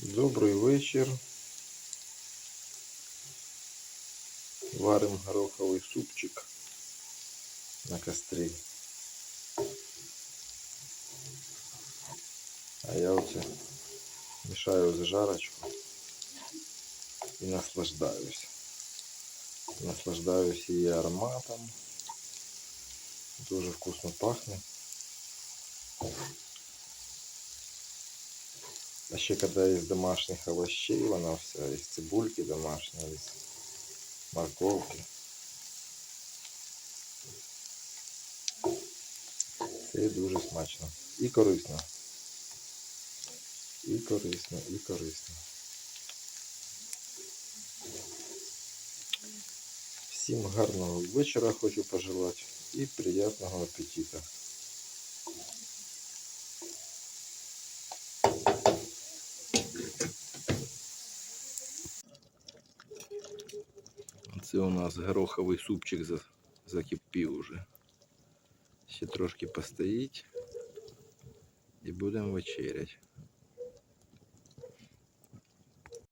Добрий вечір. Варим гороховий супчик на кострі. А я оце мішаю зажарочку і наслаждаюсь. Наслаждаюсь її ароматом. Дуже вкусно пахне. А ще когда из домашних овощей, вона вся, із цибульки домашньої, із морковки. Це дуже смачно. І корисно. І корисно, і корисно. Всім гарного вечора хочу пожелати і приятного апетита. Це у нас гороховий супчик за- закипів уже. Ще трошки постоїть і будемо вечерять.